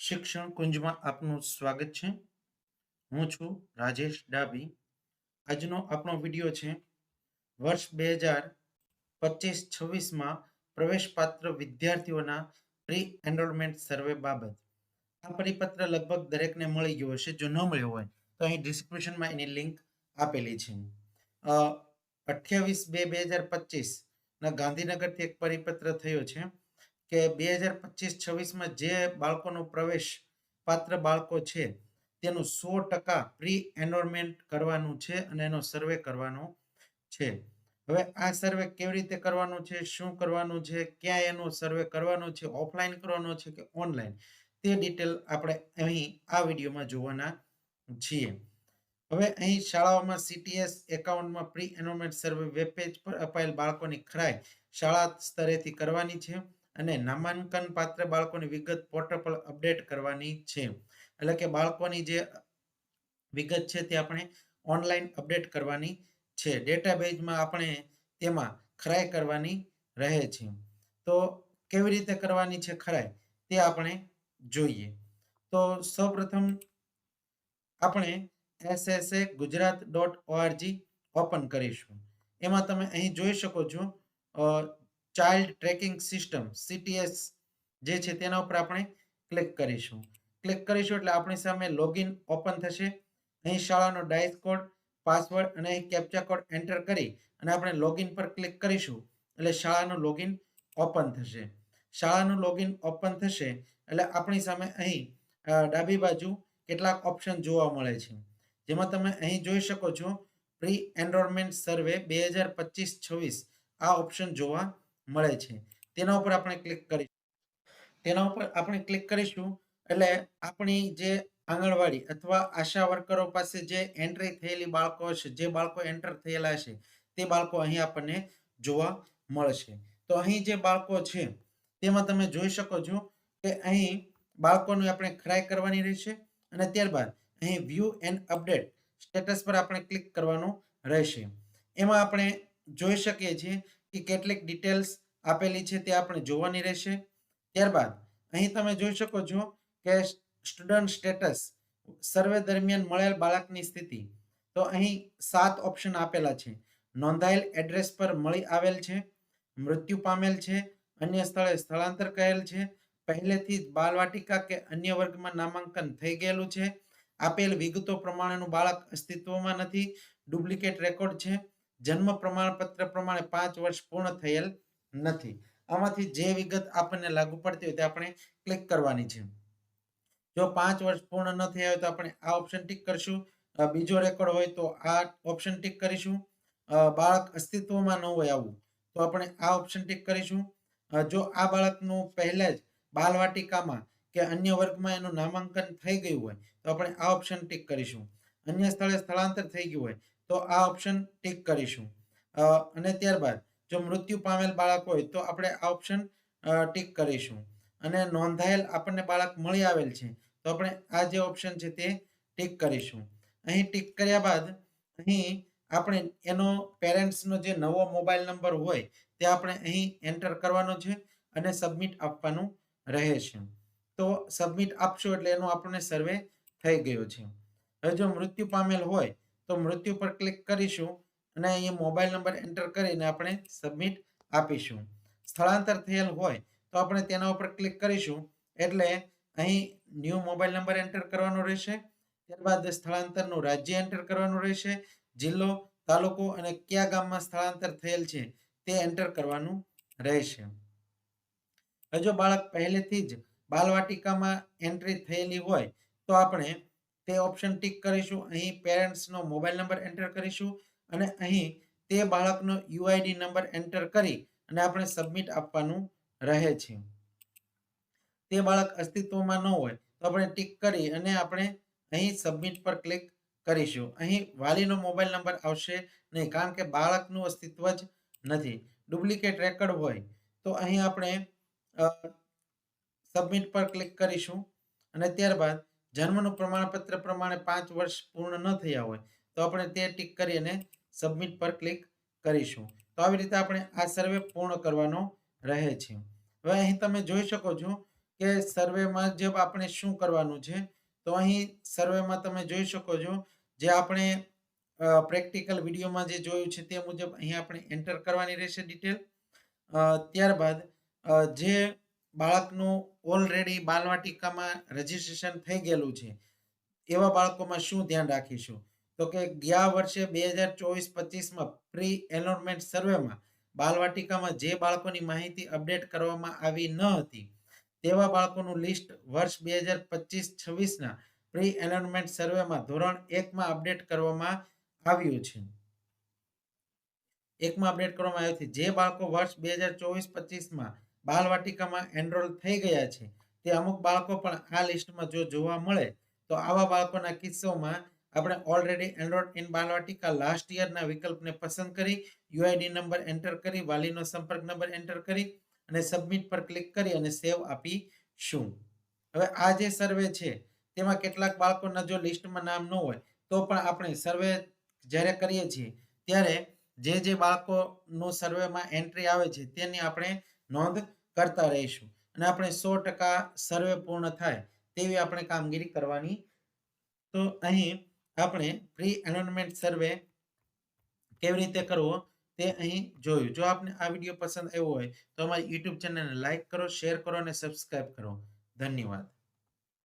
શિક્ષણ કુંજમાં આપનું સ્વાગત છે. હું છું રાજેશ ડાબી આજનો આપણો વીડિયો છે વર્ષ બે હજાર પચીસ છવ્વીસમાં પ્રવેશપાત્ર વિદ્યાર્થીઓના પ્રી એનરોલમેન્ટ સર્વે બાબત. આ પરિપત્ર લગભગ દરેકને મળી ગયો હશે, જો ન મળ્યો હોય તો અહીં ડિસ્ક્રિપ્શનમાં એની લિંક આપેલી છે. અઠ્યાવીસ બે બે હજાર પચીસના ગાંધીનગરથી એક પરિપત્ર થયો છે. કે બે હજાર પચીસ છવ્વીસમાં જે બાળકોનો પ્રવેશ પાત્ર બાળકો છે, તેનું સો ટકા પ્રી એનરોલમેન્ટ કરવાનું છે અને એનો સર્વે કરવાનો છે. હવે આ સર્વે કેવી રીતે કરવાનું છે, શું કરવાનું છે, ક્યાં એનો સર્વે કરવાનો છે ઓફલાઈન કરવાનો છે કે ઓનલાઈન તે ડિટેલ આપણે અહીં આ વિડીયોમાં જોવાના છીએ. હવે અહીં શાળાઓમાં સીટીએસ એકાઉન્ટમાં pre enrolment survey web page પર અપાયેલ બાળકોની ખરાઈ શાળા સ્તરેથી કરવાની છે. અને નામાંકન પાત્ર બાળકોની વિગત પોર્ટલ પર અપડેટ કરવાની છે. એટલે કે બાળકોની જે વિગત છે તે આપણે ઓનલાઈન અપડેટ કરવાની છે. ડેટાબેઝમાં આપણે તેમાં ખરાઈ કરવાની રહે છે. તો કેવી રીતે કરવાની છે ખરાઈ? તે આપણે જોઈએ. તો સૌપ્રથમ આપણે SSA Gujarat dot ORG open કરીશું. એમાં તમે અહીં જોઈ શકો છો ચાઇલ્ડ ટ્રેકિંગ સિસ્ટમ સીટીએસ જે છે તેના ઉપર આપણે ક્લિક કરીશું. ક્લિક કરીશું એટલે આપણી સામે લોગિન ઓપન થશે. અહીં શાળાનો ડાયસ કોડ પાસવર્ડ અને અહીં કેપ્ચા કોડ એન્ટર કરી અને આપણે લોગિન પર ક્લિક કરીશું એટલે શાળાનું લોગિન ઓપન થશે. શાળાનું લોગિન ઓપન થશે એટલે આપણી સામે અહીં ડાબી બાજુ કેટલાક ઓપ્શન જોવા મળે છે. જેમાં તમે અહીં જોઈ શકો છો પ્રી એનરોલમેન્ટ સર્વે બે હજાર પચીસ છવ્વીસ આ ઓપ્શન જોવા મળે છે. તેના ઉપર આપણે ક્લિક કરીશું. તેના ઉપર આપણે ક્લિક કરીશું એટલે આપણી જે આંગણવાડી અથવા આશા વર્કરો પાસે જે એન્ટ્રી થયેલી બાળકો હશે, જે બાળકો એન્ટર થયેલા છે તે બાળકો અહીં આપણને જોવા મળશે. તો અહીં જે બાળકો છે, તેમાં તમે જોઈ શકો છો કે અહીં બાળકોને આપણે ખરાઈ કરવાની રહેશે અને ત્યારબાદ અહીં વ્યૂ એન્ડ અપડેટ સ્ટેટસ પર આપણે ક્લિક કરવાનું રહેશે. એમાં આપણે જોઈ શકીએ છીએ કે કેટલીક ડિટેલ્સ આપેલી છે તે આપણે જોવાની રહેશે. ત્યારબાદ, અહીં તમે જોઈ શકો છો કે સ્ટુડન્ટ સ્ટેટસ સર્વે દરમિયાન મળેલ બાળકની સ્થિતિ. તો અહીં સાત ઓપ્શન આપેલા છે. નોંધાયેલ એડ્રેસ પર મળી આવેલ છે, મૃત્યુ પામેલ છે, અન્ય સ્થળે સ્થળાંતર કરેલ છે, પહેલેથી જ બાલવાટિકા કે અન્ય વર્ગમાં નામાંકન થઈ ગયેલું છે. આપેલ વિગતો પ્રમાણેનું બાળક અસ્તિત્વમાં નથી ડુપ્લિકેટ રેકોર્ડ છે. જન્મ પ્રમાણપત્ર પ્રમાણે પાંચ વર્ષ પૂર્ણ થયેલ નથી. આમાંથી જે વિગત આપણને લાગુ પડતી હોય તે આપણે ક્લિક કરવાની છે. જો પાંચ વર્ષ પૂર્ણ ન થયા હોય તો આપણે આ ઓપ્શન ટીક કરશું. બીજો રેકોર્ડ હોય તો આ ઓપ્શન ટીક કરીશું. બાળક અસ્તિત્વમાં ન હોય આવું, તો આપણે આ ઓપ્શન ટિક કરીશું. જો આ બાળકનું પહેલા જ બાલવાટિકામાં કે અન્ય વર્ગમાં એનું નામાંકન થઈ ગયું હોય, તો આપણે આ ઓપ્શન ટીક કરીશું. અન્ય સ્થળે સ્થળાંતર થઈ ગયું હોય તો આ ઓપ્શન ટિક કરીશું. અને ત્યારબાદ જો મૃત્યુ પામેલ બાળક હોય તો આપણે આ ઓપ્શન ટિક કરીશું. અને નોંધાયેલ આપણને બાળક મળી આવેલ છે, તો આપણે આ જે ઓપ્શન છે તે ટિક કરીશું. અહીં ટિક કર્યા બાદ અહીં આપણે એનો પેરેન્ટ્સનો જે નવો મોબાઈલ નંબર હોય, તે આપણે અહીં એન્ટર કરવાનો છે અને સબમિટ આપવાનું રહે છે. તો સબમિટ આપશો એટલે એનો આપણને સર્વે થઈ ગયો છે. હવે જો મૃત્યુ પામેલ હોય તો મૃત્યુ પર ક્લિક કરીશું અને અહીંયા મોબાઈલ નંબર એન્ટર કરીને આપણે સબમિટ આપીશું. સ્થળાંતર થયેલ હોય તો આપણે તેના ઉપર ક્લિક કરીશું એટલે અહીં ન્યૂ મોબાઈલ નંબર એન્ટર કરવાનો રહેશે. ત્યારબાદ સ્થળાંતરનું રાજ્ય એન્ટર કરવાનું રહેશે. જિલ્લો, તાલુકો અને કયા ગામમાં સ્થળાંતર થયેલ છે તે એન્ટર કરવાનું રહેશે. જો બાળક પહેલેથી જ બાલવાટિકામાં એન્ટ્રી થયેલી હોય તો આપણે તે ઓપ્શન ટિક કરીશું. અહીં પેરેન્ટ્સનો મોબાઈલ નંબર એન્ટર કરીશું અને અહીં તે બાળકનો યુઆઈડી નંબર એન્ટર કરી અને આપણે સબમિટ આપવાનું રહે છે. તે બાળક અસ્તિત્વમાં ન હોય તો આપણે ટિક કરી અને આપણે અહીં સબમિટ પર ક્લિક કરીશું. અહીં વાલીનો મોબાઈલ નંબર આવશે નહીં, કારણ કે બાળકનું અસ્તિત્વ જ નથી. ડુપ્લિકેટ રેકર્ડ હોય તો અહીં આપણે સબમિટ પર ક્લિક કરીશું અને ત્યારબાદ જન્મનું પ્રમાણપત્ર પ્રમાણે પાંચ વર્ષ પૂર્ણ ન થયા હોય, તો આપણે તે ટીક કરી અને સબમિટ પર ક્લિક કરીશું. તો આવી રીતે આપણે આ સર્વે પૂર્ણ કરવાનો રહે છે. હવે અહીં તમે જોઈ શકો છો કે સર્વેમાં જે આપણે શું કરવાનું છે, તો અહીં સર્વેમાં તમે જોઈ શકો છો જે આપણે પ્રેક્ટિકલ વિડીયોમાં જે જોયું છે તે મુજબ અહીં આપણે એન્ટર કરવાની રહેશે ડિટેલ ત્યારબાદ જે બાળકનું ઓલરેડી બાલવાટિકામાં રજીસ્ટ્રેશન થઈ ગયેલું છે. એવા બાળકોમાં શું ધ્યાન રાખીશું? તો કે ગયા વર્ષે બે હજાર ચોવીસ પચીસમાં પ્રી એનરોલમેન્ટ સર્વેમાં બાલવાટિકામાં જે બાળકોની માહિતી અપડેટ કરવામાં આવી ન હતી, તેવા બાળકોનું લિસ્ટ વર્ષ બે હજાર પચીસ છવ્વીસના પ્રી એનરોલમેન્ટ સર્વેમાં ધોરણ એકમાં અપડેટ કરવામાં આવ્યું છે. એકમાં અપડેટ કરવામાં આવ્યું છે. જે બાળકો વર્ષ બે હજાર ચોવીસ પચીસમાં બાલવાટિકામાં એનરોલ થઈ ગયા છે. તે અમુક બાળકો પણ આ લિસ્ટમાં જો જોવા મળે, તો આવા બાળકોના કિસ્સામાં આપણે already enrolled in Balvatika last યરના વિકલ્પને પસંદ કરી યુઆઈડી નંબર એન્ટર કરી, વાલીનો સંપર્ક નંબર એન્ટર કરી અને સબમિટ પર ક્લિક કરી અને સેવ આપીશું. હવે આ જે સર્વે છે, તેમાં કેટલાક બાળકોના જો લિસ્ટમાં નામ ન હોય, તો પણ આપણે સર્વે જ્યારે કરીએ છીએ, ત્યારે જે જે બાળકોનું સર્વેમાં એન્ટ્રી આવે છે, તેની આપણે નોંધ કરતા રહીશું. અને આપણે સો ટકા સર્વે પૂર્ણ થાય તેવી આપણે કામગીરી કરવાની. તો અહીં આપણે પ્રી એનોનમેન્ટ સર્વે કેવી રીતે કરવો તે અહીં જોયું. જો આપને આ વીડિયો પસંદ આવ્યો હોય તો અમારી યુટ્યુબ ચેનલને લાઇક કરો, શેર કરો અને સબસ્ક્રાઇબ કરો. ધન્યવાદ.